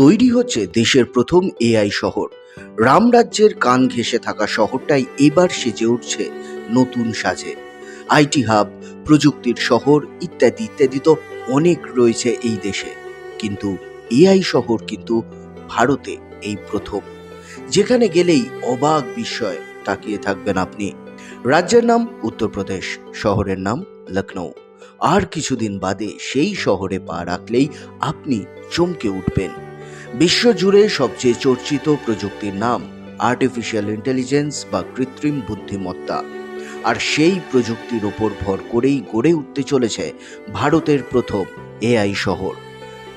তৈরি হচ্ছে দেশের প্রথম এআই শহর। রামরাজ্যের কান ঘেঁষে থাকা শহরটাই এবার সেজে উঠছে নতুন সাজে। আইটি হাব, প্রযুক্তির শহর, ইত্যাদি ইত্যাদি তো অনেক রয়েছে এই দেশে। কিন্তু এআই শহর কিন্তু ভারতে এই প্রথম। যেখানে গেলেই অবাক বিস্ময় তাকিয়ে থাকবেন আপনি। রাজ্যের নাম উত্তরপ্রদেশ, শহরের নাম লখনৌ আর কিছুদিন বাদে সেই শহরে পা রাখলেই আপনি চমকে উঠবেন। বিশ্বজুড়ে সবচেয়ে চর্চিত প্রযুক্তির নাম আর্টিফিশিয়াল ইন্টেলিজেন্স বা কৃত্রিম বুদ্ধিমত্তা। আর সেই প্রযুক্তির ওপর ভর করেই গড়ে উঠতে চলেছে ভারতের প্রথম এআই শহর।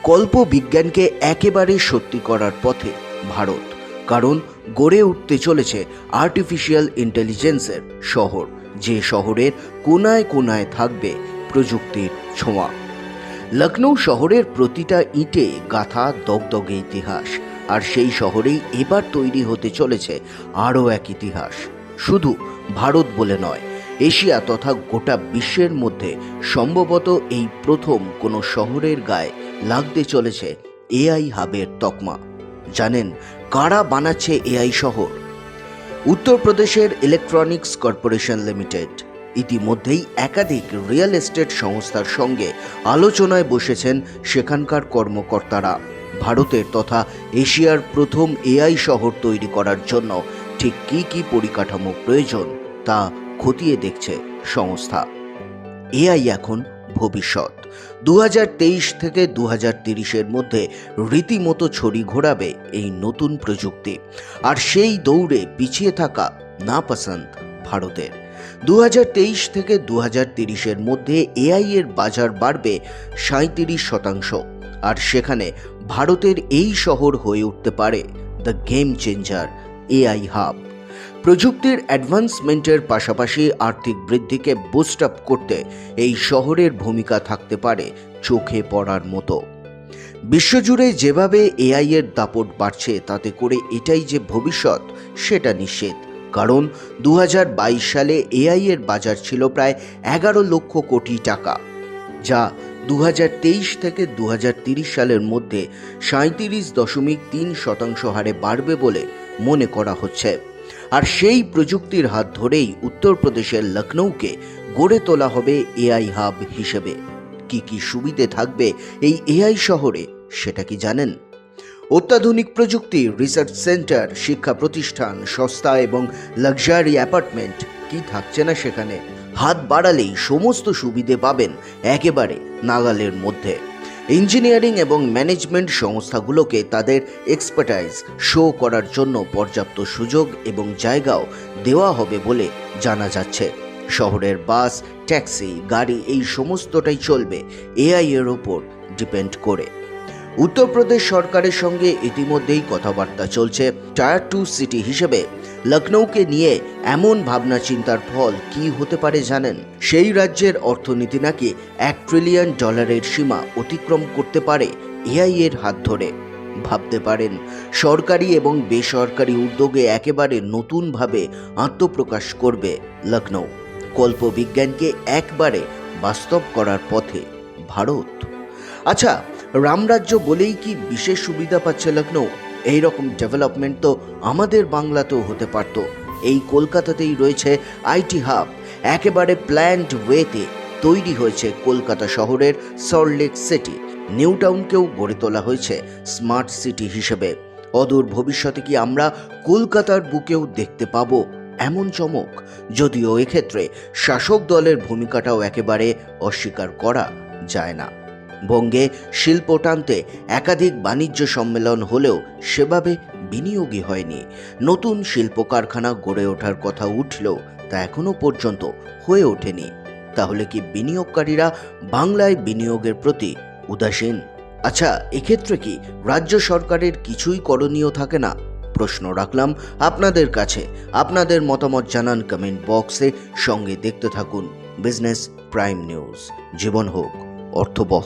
কল্প বিজ্ঞানকে একেবারে সত্যি করার পথে ভারত, কারণ গড়ে উঠতে চলেছে আর্টিফিশিয়াল ইন্টেলিজেন্সের শহর, যে শহরের কোনায় কোনায় থাকবে প্রযুক্তির ছোঁয়া। লখনৌ শহরের প্রতিটা ইটে গাথা দগদগে ইতিহাস, আর সেই শহরেই এবার তৈরি হতে চলেছে আরও এক ইতিহাস। শুধু ভারত বলে নয়, এশিয়া তথা গোটা বিশ্বের মধ্যে সম্ভবত এই প্রথম কোনো শহরের গায়ে লাগতে চলেছে এআই হাবের তকমা। জানেন কারা বানাচ্ছে এআই শহর? উত্তরপ্রদেশের ইলেকট্রনিক্স কর্পোরেশন লিমিটেড ইতিমধ্যেই একাধিক রিয়েল এস্টেট সংস্থার সঙ্গে আলোচনায় বসেছেন সেখানকার কর্মকর্তারা ভারতের তথা এশিয়ার প্রথম এআই শহর তৈরি করার জন্য ঠিক কী কী পরিকাঠামো প্রয়োজন তা খতিয়ে দেখছে সংস্থা। এআই এখন ভবিষ্যৎ। দু হাজার তেইশ থেকে দু হাজার মধ্যে রীতিমতো ছড়ি ঘোরাবে এই নতুন প্রযুক্তি। আর সেই দৌড়ে পিছিয়ে থাকা না পছন্দ ভারতের। দু হাজার তেইশ থেকে দু তিরিশের মধ্যে এআই এর বাজার বাড়বে সাঁত্রিশ শতাংশ। আর সেখানে ভারতের এই শহর হয়ে উঠতে পারে the game changer AI hub প্রযুক্তির অ্যাডভান্সমেন্টের পাশাপাশি আর্থিক বৃদ্ধিকে বুস্ট আপ করতে এই শহরের ভূমিকা থাকতে পারে চোখে পড়ার মতো। বিশ্বজুড়ে যেভাবে এআই এর দাপট বাড়ছে, তাতে করে এটাই যে ভবিষ্যৎ, সেটা নিশ্চিত। কারণ দু হাজার বাইশ সালে এআই এর বাজার ছিল প্রায় এগারো লক্ষ কোটি টাকা, যা দু হাজার তেইশ থেকে দু সালের মধ্যে সাঁত্রিশ দশমিক তিন শতাংশ হারে বাড়বে বলে মনে করা হচ্ছে। আর সেই প্রযুক্তির হাত ধরেই উত্তরপ্রদেশের লখনৌকে গড়ে তোলা হবে এআই হাব হিসেবে। কি কি সুবিধে থাকবে এই এআই শহরে সেটা কি জানেন? অত্যাধুনিক প্রযুক্তি রিসার্চ সেন্টার শিক্ষা প্রতিষ্ঠান, সস্তা এবং লাক্সারি অ্যাপার্টমেন্ট কি থাকছে না সেখানে? হাত বাড়ালেই সমস্ত সুবিধে পাবেন একেবারে নাগালের মধ্যে। ইঞ্জিনিয়ারিং এবং ম্যানেজমেন্ট সংস্থাগুলোকে তাদের এক্সপার্টাইজ শো করার জন্য পর্যাপ্ত সুযোগ এবং জায়গাও দেওয়া হবে বলে জানা যাচ্ছে। শহরের বাস, ট্যাক্সি, গাড়ি, এই সমস্তটাই চলবে এআই এর ওপর ডিপেন্ড করে। উত্তরপ্রদেশ সরকারের সঙ্গে ইতিমধ্যেই কথাবার্তা চলছে। টায়ার টু সিটি হিসেবে লখনৌকে নিয়ে এমন ভাবনা চিন্তার ফল কি হতে পারে জানেন? সেই রাজ্যের অর্থনীতি নাকি এক ট্রিলিয়ন ডলারের সীমা অতিক্রম করতে পারে এআই এর হাত ধরে? ভাবতে পারেন, সরকারি এবং বেসরকারি উদ্যোগে একেবারে নতুনভাবে আত্মপ্রকাশ করবে লখনৌ। কল্পবিজ্ঞানকে একবারে বাস্তব করার পথে ভারত। আচ্ছা রামরাজ্য বলেই কি বিশেষ সুবিধা পাচ্ছে লখনৌ এই রকম ডেভেলপমেন্ট তো আমাদের বাংলাতেও হতে পারত। এই কলকাতাতেই রয়েছে আইটি হাব। একেবারে প্ল্যান্ড ওয়েতে তৈরি হয়েছে কলকাতা শহরের সল্টলেক সিটি নিউ টাউনকেও গড়ে তোলা হয়েছে স্মার্ট সিটি হিসেবে। অদূর ভবিষ্যতে কি আমরা কলকাতার বুকেও দেখতে পাবো এমন চমক? যদিও এক্ষেত্রে শাসক দলের ভূমিকাটাও একেবারে অস্বীকার করা যায় না। বঙ্গে শিল্প টানতে একাধিক বাণিজ্য সম্মেলন হলেও সেভাবে বিনিয়োগই হয়নি। নতুন শিল্প কারখানা গড়ে ওঠার কথা উঠলেও তা এখনও পর্যন্ত হয়ে ওঠেনি। তাহলে কি বিনিয়োগকারীরা বাংলায় বিনিয়োগের প্রতি উদাসীন? আচ্ছা এক্ষেত্রে কি রাজ্য সরকারের কিছুই করণীয় থাকে না? প্রশ্ন রাখলাম আপনাদের কাছে। আপনাদের মতামত জানান কমেন্ট বক্সে সঙ্গে দেখতে থাকুন। বিজনেস প্রাইম নিউজ জীবন হোক। অর্থবহ।